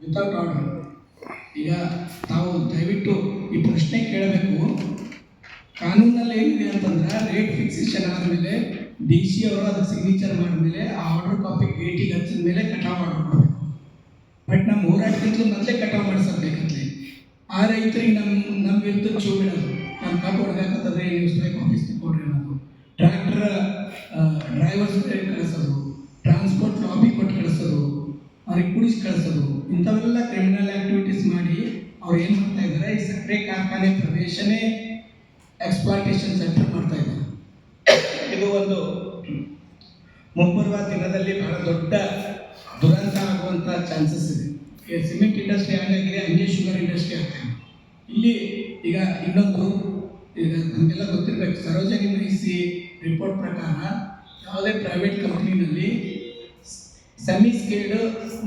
Without order. ಈಗ ತಾವು ದಯವಿಟ್ಟು ಈ ಪ್ರಶ್ನೆ ಕೇಳಬೇಕು. ಕಾನೂನಲ್ಲಿ ಏನಿದೆ ಅಂತಂದ್ರೆ ರೇಟ್ ಫಿಕ್ಸೇಷನ್ ಆದಮೇಲೆ ಡಿ ಸಿ ಅವರು ಅದಕ್ಕೆ ಸಿಗ್ನೇಚರ್ ಮಾಡಿದ್ಮೇಲೆ ಆ ಆರ್ಡರ್ ಕಾಪಿ ಗೇಟಿಗೆ ಹಚ್ಚಿದ ಮೇಲೆ ಕಟಾವು ಮಾಡಬೇಕು ಬಟ್ ನಮ್ಮ ಹೋರಾಟಕ್ಕಿಂತ ಮೊದಲೇ ಕಟಾವು ಮಾಡಿಸಬೇಕಂತೆ. ಆ ರೈತರಿಗೆ ನಮ್ಮ ನಮ್ಮ ವಿರುದ್ಧ ಚೂ ಬಿಡೋದು ನಮ್ಮ ಕಾಪಿ ಹೊಡೆದಾಕಂತಂದ್ರೆ ಸ್ಟ್ರೈಕ್ ಆಫೀಸ್ ಕೊಡ್ರಿ ನಾವು ಟ್ರ್ಯಾಕ್ಟರ್ ಡ್ರೈವರ್ಸ್ ಕಳಿಸೋದು ಟ್ರಾನ್ಸ್ಪೋರ್ಟ್ ಲಾಬಿ ಕೊಟ್ಟು ಕಳಿಸೋದು ಅವ್ರಿಗೆ ಕುಡಿಸಿ ಕಳಿಸೋದು. ಇಂಥವೆಲ್ಲ ಕ್ರಿಮಿನಲ್ ಆಕ್ಟಿವಿಟೀಸ್ ಮಾಡಿ ಅವ್ರು ಏನು ಮಾಡ್ತಾ ಇದ್ದಾರೆ? ಈ ಸಕ್ಕರೆ ಕಾರ್ಖಾನೆ ಪ್ರದೇಶನೇ ಎಕ್ಸ್ಪ್ಲಾಂಟೇಷನ್ ಸೆಂಟರ್ ಮಾಡ್ತಾ ಇದ್ದಾರೆ. ಇದು ಒಂದು ಮುಂಬರುವ ದಿನದಲ್ಲಿ ಬಹಳ ದೊಡ್ಡ ದುರಂತ ಆಗುವಂಥ ಚಾನ್ಸಸ್ ಇದೆ. ಸಿಮೆಂಟ್ ಇಂಡಸ್ಟ್ರಿ ಹಂಗಾಗಿದೆ ಹಂಗೆ ಶುಗರ್ ಇಂಡಸ್ಟ್ರಿ ಆಗ್ತದೆ ಇಲ್ಲಿ ಈಗ ಇನ್ನೊಂದು, ಈಗ ನಮಗೆಲ್ಲ ಗೊತ್ತಿರಬೇಕು ಸರೋಜನಿ ಮಹಿಸಿ ರಿಪೋರ್ಟ್ ಪ್ರಕಾರ ಯಾವುದೇ ಪ್ರೈವೇಟ್ ಕಂಪ್ನಿನಲ್ಲಿ ಸೆಮಿ ಸ್ಕೇಲ್ಡ್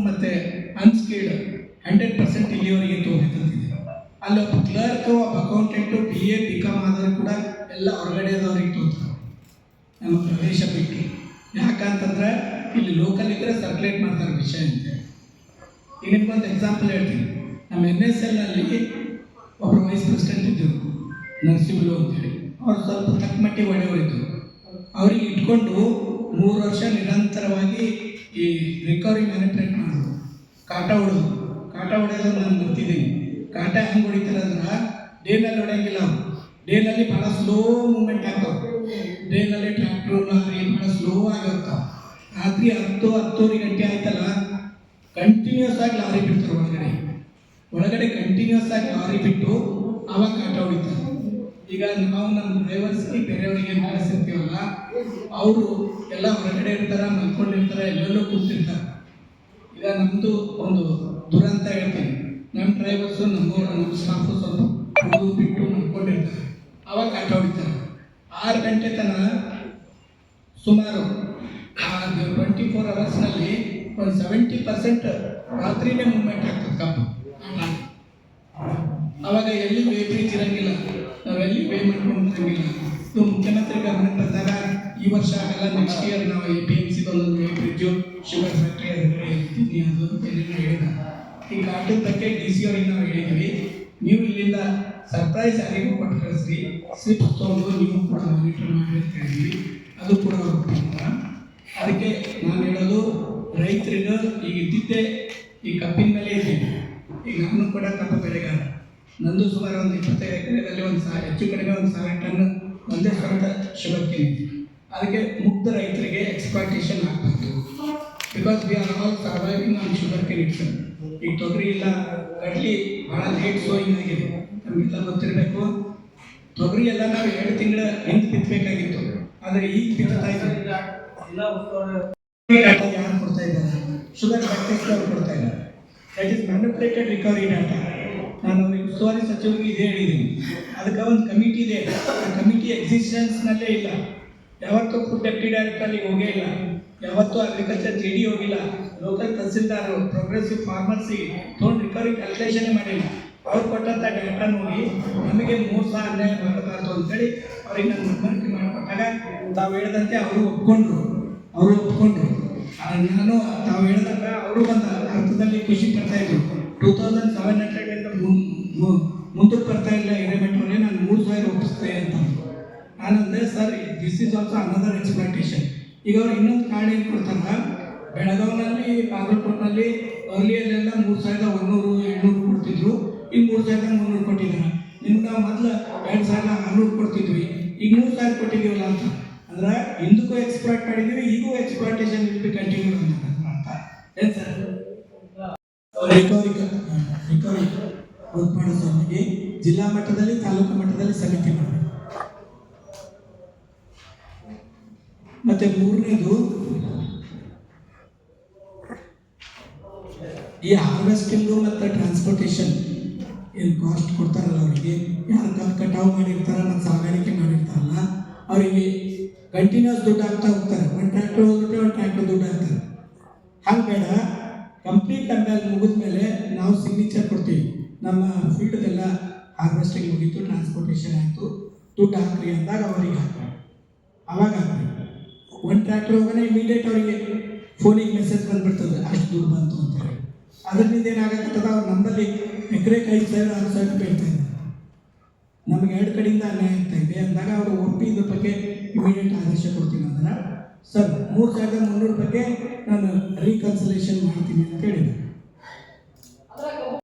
ಮತ್ತು ಅನ್ಸ್ಕೇಲ್ಡ್ ಹಂಡ್ರೆಡ್ ಪರ್ಸೆಂಟ್ ಇಲ್ಲಿವರೆಗೆ ತೊಗೊಬೇಕಂತಿದೆ ಅಲ್ಲಿ ಒಬ್ಬ ಕ್ಲರ್ಕ್ ಒಬ್ಬ accountant B A B com ಆದರೂ ಕೂಡ ಎಲ್ಲ ಹೊರಗಡೆದವ್ರಿಗೆ ತೊಗೊತಾರೆ ನಮ್ಮ ಪ್ರದೇಶ ಬಿಟ್ಟು. ಯಾಕಂತಂದ್ರೆ ಇಲ್ಲಿ ಲೋಕಲ್ ಇದ್ದರೆ ಸರ್ಕ್ಯುಲೇಟ್ ಮಾಡ್ತಾರೆ ವಿಷಯ ಅಂತ. ಈಗ ನಿಮ್ಗೊಂದು ಎಕ್ಸಾಂಪಲ್ ಹೇಳ್ತೀನಿ. ನಮ್ಮ ಎನ್ ಎಸ್ ಎಲ್ನಲ್ಲಿ ಒಬ್ಬರು ವೈಸ್ ಪ್ರೆಸಿಡೆಂಟ್ ಇದ್ದರು, ನರಸಿಂಹಲು ಅಂತೇಳಿ. ಅವ್ರು ಸ್ವಲ್ಪ ತಕ್ಕ ಮಟ್ಟಿಗೆ ಒಡೆಯೋರಿದ್ರು ಅವ್ರಿಗೆ ಇಟ್ಕೊಂಡು ಮೂರು ವರ್ಷ ನಿರಂತರವಾಗಿ ಈ ರಿಕವರಿ ಮ್ಯಾನಿಪ್ಯುಲೇಟ್ ಮಾಡೋದು ಕಾಟ ಹೊಡೋದು. ಕಾಟ ಹೊಡೆಯೋದು ನಾನು ಗೊತ್ತಿದ್ದೀನಿ. ಕಾಟ ಹೆಂಗೆ ಹೊಡಿತಾರಂದ್ರೆ ಡೇನಲ್ಲಿ ಹೊಡೆಯಂಗಿಲ್ಲ ಡೇನಲ್ಲಿ ಭಾಳ ಸ್ಲೋ ಮೂಮೆಂಟ್ ಆಗ್ತಾವೆ. ಡೇನಲ್ಲಿ ಟ್ರ್ಯಾಕ್ಟ್ರು ಏನು ಭಾಳ ಸ್ಲೋ ಆಗಿರ್ತಾವೆ ರಾತ್ರಿ ಹತ್ತು, ಹತ್ತೂವರೆ ಗಂಟೆ ಆಯ್ತಲ್ಲ ಕಂಟಿನ್ಯೂಸ್ ಆಗಿ ಲಾರಿ ಬಿಡ್ತಾರೆ ಒಳಗಡೆ. ಒಳಗಡೆ ಕಂಟಿನ್ಯೂಸ್ ಆಗಿ ಲಾರಿ ಬಿಟ್ಟು ಅವಾಗ ಕಾಟ ಹೊಡಿತಾರೆ. ಈಗ ನಾವು ನಮ್ಮ ಡ್ರೈವರ್ಸ್ಗೆ ಬೇರೆಯವರಿಗೆ ಮಾಡಿಸಿರ್ತೀವಲ್ಲ, ಅವರು ಎಲ್ಲ ಹೊರಗಡೆ ಇರ್ತಾರೆ, ಮಲ್ಕೊಂಡಿರ್ತಾರೆ, ಎಲ್ಲೆಲ್ಲೋ ಕೂತಿರ್ತಾರೆ. ಈಗ ನಮ್ಮದು ಒಂದು ದುರಂತ ಹೇಳ್ತೀನಿ ನಮ್ಮ ಡ್ರೈವರ್ಸು ನಮ್ಮ ನಮ್ಮ ಸ್ಟಾಫು ಸ್ವಲ್ಪ ಕುಡಿದು ಬಿಟ್ಟು ಮಲ್ಕೊಂಡಿರ್ತಾರೆ. ಅವಾಗ ಆಟ ಹೊಡಿತಾರೆ. ಆರು ಗಂಟೆ ತನಕ ಸುಮಾರು ಟ್ವೆಂಟಿ ಫೋರ್ ಅವರ್ಸ್ನಲ್ಲಿ ಒಂದು ಸೆವೆಂಟಿ ಪರ್ಸೆಂಟ್ ರಾತ್ರಿನೇ ಮೂವ್ಮೆಂಟ್ ಆಗ್ತದೆ ಕಬ್ಬು. ಅವಾಗ ಎಲ್ಲಿ ವೇ ವರ್ಷ ಆಗಲ್ಲ ನೆಕ್ಸ್ಟ್ ಇಯರ್ ನಾವು ಈ ಪಿ ಎಂ ಸಿ ಒಂದು ಬ್ರಿಡ್ಜು ಶುಗರ್ ಫ್ಯಾಕ್ಟ್ರಿ ಅದರ ಇರ್ತೀನಿ ಅದು ಏನೇನು ಹೇಳಿದ. ಈ ಕಾಟಕ್ಕೆ ಬಗ್ಗೆ ಡಿ ಸಿ ಅವ್ರಿಗೆ ನಾವು ಹೇಳಿದ್ವಿ ನೀವು ಇಲ್ಲಿಂದ ಸರ್ಪ್ರೈಸ್ ಯಾರಿಗೂ ಕೊಟ್ಟು ಕಳಿಸ್ರಿ ಸ್ಲಿಪ್ ತೊಗೊಂಡು ನೀವು ಕೂಡ ಮಾನಿಟರ್ ಮಾಡಿ ಅಂತ ಹೇಳಿದ್ವಿ ಅದು ಕೂಡ ಅವ್ರು. ಅದಕ್ಕೆ ನಾನು ಹೇಳೋದು, ರೈತರಿಗೆ ಈಗ ಇದ್ದಿದ್ದೆ ಈ ಕಪ್ಪಿನ ಮೇಲೆ ಇದ್ದೀನಿ ಈಗ ನಾನು ಕೂಡ ಕಬ್ಬು ಬೆಳೆಗಾರ. ನಂದು ಸುಮಾರು ಒಂದು ಇಪ್ಪತ್ತೈದು ಎಕರೆದಲ್ಲಿ ಒಂದು ಸಾವಿರ ಹೆಚ್ಚು ಕಡಿಮೆ ಒಂದು ಸಾವಿರ ಟನ್, ಒಂದೇ ಸ್ವಂತ ಶುಗರ್ ಕೇನ್ ಇದೆ. ಅದಕ್ಕೆ ಮುಗ್ಧ ರೈತರಿಗೆ ಎಕ್ಸ್ಪ್ಲಾಟೇಷನ್ ಆಗಬೇಕು. Because we are all surviving on sugar cane it's ಈಗ ತೊಗರಿ ಇಲ್ಲ ಕಡ್ಲಿ ಭಾಳ ಲೇಟ್ ಸೋಯಿಂಗ್ ಆಗಿದೆ. ನಮಗೆಲ್ಲ ಗೊತ್ತಿರಬೇಕು. ತೊಗರಿ ಎಲ್ಲ ನಾವು ಎರಡು ತಿಂಗಳ ಹಿಂದೆ ಬಿತ್ತಬೇಕಾಗಿತ್ತು ಆದರೆ ಈಗ ಬಿತ್ತಾ ಯಾರು ಕೊಡ್ತಾ ಇದ್ದಾರೆ? ಶುಗರ್ ಅವ್ರು ಕೊಡ್ತಾ ಇದ್ದಾರೆ. ದಟ್ ಇಸ್ ರಿಕವರಿ ಡಾಟಾ ನಾನು ಉಸ್ತುವಾರಿ ಸಚಿವರಿಗೆ ಇದೇ ಹೇಳಿದ್ದೀನಿ. ಅದಕ್ಕೆ ಒಂದು ಕಮಿಟಿ ಇದೆ. ಆ ಕಮಿಟಿ ಎಕ್ಸಿಸ್ಟೆನ್ಸ್ನಲ್ಲೇ ಇಲ್ಲ. ಯಾವತ್ತೂ ಫುಡ್ ಡೆಪ್ಟಿ ಡೈರೆಕ್ಟರ್ ಅಲ್ಲಿ ಹೋಗೇ ಇಲ್ಲ. ಯಾವತ್ತೂ ಅಗ್ರಿಕಲ್ಚರ್ ಜಿ ಡಿ ಹೋಗಿಲ್ಲ. ಲೋಕಲ್ ತಹಸೀಲ್ದಾರ್ ಪ್ರೋಗ್ರೆಸಿವ್ ಫಾರ್ಮರ್ಸಿಗೆ ತೊಗೊಂಡು ರಿಕವರಿ ಕ್ಯಾಲ್ಕುಲೇಷನ್ ಮಾಡಿಲ್ಲ. ಅವ್ರು ಕೊಟ್ಟಂಥ ಡಾಟಾ ನೋಡಿ ನಮಗೆ ಮೋಸ ಅನ್ಯಾಯ ಮಾಡಬಾರ್ದು ಅಂತೇಳಿ ಅವ್ರಿಗೆ ನಾನು ಮನವರಿಕೆ ಮಾಡಿಕೊಟ್ಟಾಗ ತಾವು ಹೇಳಿದಂತೆ ಅವರು ಒಪ್ಕೊಂಡ್ರು. ಅವರು ಒಪ್ಕೊಂಡ್ರು. ನಾನು ತಾವು ಹೇಳಿದಾಗ ಅವರು ಒಂದು ಅರ್ಥದಲ್ಲಿ ಖುಷಿ ಪಡ್ತಾ ಇದ್ರು. ಟೂ ತೌಸಂಡ್ ಸೆವೆನ್ ಹಂಡ್ರೆಡ್ ಇಂದ ಮುಂದಕ್ಕೆ ಬರ್ತಾ ಇಲ್ಲ ಹಿರೇಮೆಟ್ಟವರೇ ನಾನು ಮೂರು ಸಾವಿರ ಒಪ್ಪಿಸ್ತೇನೆ ಅಂತ ನಾನು sir this is also another expectation ಈಗ ಅವ್ರು ಇನ್ನೊಂದು ಕಾರ್ಡ್ ಏನು ಕೊಡ್ತಾರ? ಬೆಳಗಾವಿನಲ್ಲಿ, ಬಾಗಲಕೋಟೆನಲ್ಲಿ ಅರ್ಲಿಯಲ್ಲೆಲ್ಲ ಮೂರು ಸಾವಿರದ ಒಂದೂರು ಏಳ್ನೂರು ಕೊಡ್ತಿದ್ರು. ಈಗ ಮೂರು ಸಾವಿರದ ಮುನ್ನೂರು ಕೊಟ್ಟಿದ್ದಾರೆ ನಿಮ್ಗೆ ನಾವು ಮೊದಲು ಎರಡು ಸಾವಿರದ ಆರುನೂರು ಕೊಡ್ತಿದ್ವಿ. ಈಗ ಮೂರು ಸಾವಿರ ಕೊಟ್ಟಿದ್ದೀವಲ್ಲ ಅಂತ. ಅಂದ್ರೆ ಹಿಂದಕ್ಕೂ ಎಕ್ಸ್ಪ್ಲಾಟ್ ಮಾಡಿದ್ದೀವಿ, ಈಗೂ ಎಕ್ಸ್ಪ್ಲಾಟೇಷನ್ ಇಟ್ಟು ಕಂಟಿನ್ಯೂ ಅಂತ ಏನು ಸರ್? ರಿಕವರಿ ರಿಕವರಿ ಜಿಲ್ಲಾ ಮಟ್ಟದಲ್ಲಿ, ತಾಲೂಕು ಮಟ್ಟದಲ್ಲಿ ಸಮಿತಿ ಮಾಡಬೇಕು. ಮತ್ತೆ ಮೂರನೇದು ಈ ಹಾರ್ವೆಸ್ಟಿಂಗು ಮತ್ತು ಟ್ರಾನ್ಸ್ಪೋರ್ಟೇಷನ್ ಏನು ಕಾಸ್ಟ್ ಕೊಡ್ತಾರಲ್ಲ ಅವರಿಗೆ? ಯಾರು ಕಟ್ ಕಟಾವು ಮಾಡಿರ್ತಾರ ಮತ್ತು ಸಾಗಾಣಿಕೆ ಮಾಡಿರ್ತಾರಲ್ಲ, ಅವರಿಗೆ ಕಂಟಿನ್ಯೂಸ್ ದುಡ್ಡು ಆಗ್ತಾ ಹೋಗ್ತಾರೆ. ಒಂದು ಟ್ರ್ಯಾಕ್ಟರ್ ಹೋಗ್ಬಿಟ್ಟು ಒಂದು ಟ್ರ್ಯಾಕ್ಟರ್ ದುಡ್ಡು ಹಾಕ್ತಾರೆ. ಹಂಗೆ ಬೇಡ. ಕಂಪ್ಲೀಟ್ ಆಮೇಲೆ ಮುಗಿದ ಮೇಲೆ ನಾವು ಸಿಗ್ನೇಚರ್ ಕೊಡ್ತೀವಿ. ನಮ್ಮ ಫೀಲ್ಡ್ದೆಲ್ಲ ಹಾರ್ವೆಸ್ಟಿಂಗ್ ಮುಗೀತು ಟ್ರಾನ್ಸ್ಪೋರ್ಟೇಷನ್ ಆಯಿತು, ದುಡ್ಡು ಹಾಕ್ರಿ ಅಂದಾಗ ಅವರಿಗೆ ಹಾಕ್ತಾರೆ. ಅವಾಗ ಹಾಕ್ರಿ ಒಂದು ಟ್ರ್ಯಾಕ್ಟರ್ ಹೋಗೋಣ ಇಮಿಡಿಯೇಟ್ ಅವರಿಗೆ ಫೋನಿಗೆ ಮೆಸೇಜ್ ಬಂದುಬಿಡ್ತದೆ. ಅಷ್ಟು ದೂರ ಬಂತು ಅಂತ ಹೇಳಿ. ಅದರಿಂದ ಏನಾಗತ್ತದ ಅವ್ರು ನಮ್ಮಲ್ಲಿ ಎಕರೆಗೆ ಐದು ಸಾವಿರ ಆರು ಸಾವಿರ ರೂಪಾಯಿ ನಮಗೆ ಎರಡು ಕಡೆಯಿಂದ ಅನ್ಯಾಯ ಆಗ್ತಾ ಇದೆ. ಅಂದಾಗ ಅವರು ಒಪ್ಪಿ ಇದ್ರ ಬಗ್ಗೆ ಇಮಿಡಿಯೇಟ್ ಆದೇಶ ಕೊಡ್ತೀನಿ ಅಂದ್ರೆ, ಸರ್, ಮೂರು ಸಾವಿರದ ಮುನ್ನೂರು ಬಗ್ಗೆ ನಾನು ರೀಕನ್ಸಲೇಷನ್ ಮಾಡ್ತೀನಿ ಅಂತ ಹೇಳಿದೆ